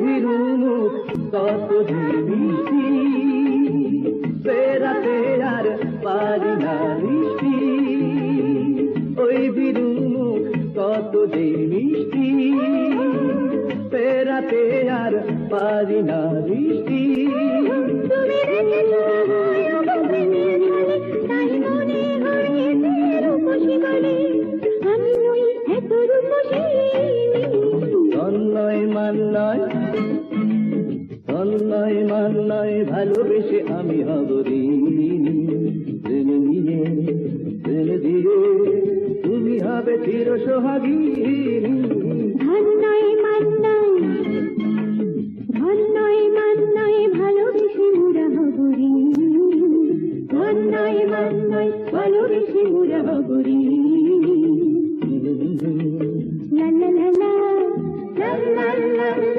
ভীরু মুখ কত ভিবিছি মিষ্টি বেড়াতে আর পারি না মিষ্টি। ওই ভিরুনু কত যে মিষ্টি। বেড়াতে আর পারি না বৃষ্টি ভালোবেসে আমি হব দিন নিয়ে, দিন দিয়ে। তুমি হবে চির সোহাগিনী ধন্যয় মান্নায় ধন্যয় মান্নায় ভালোবেসে মুরা হব রে ধন্যয় মান্নায়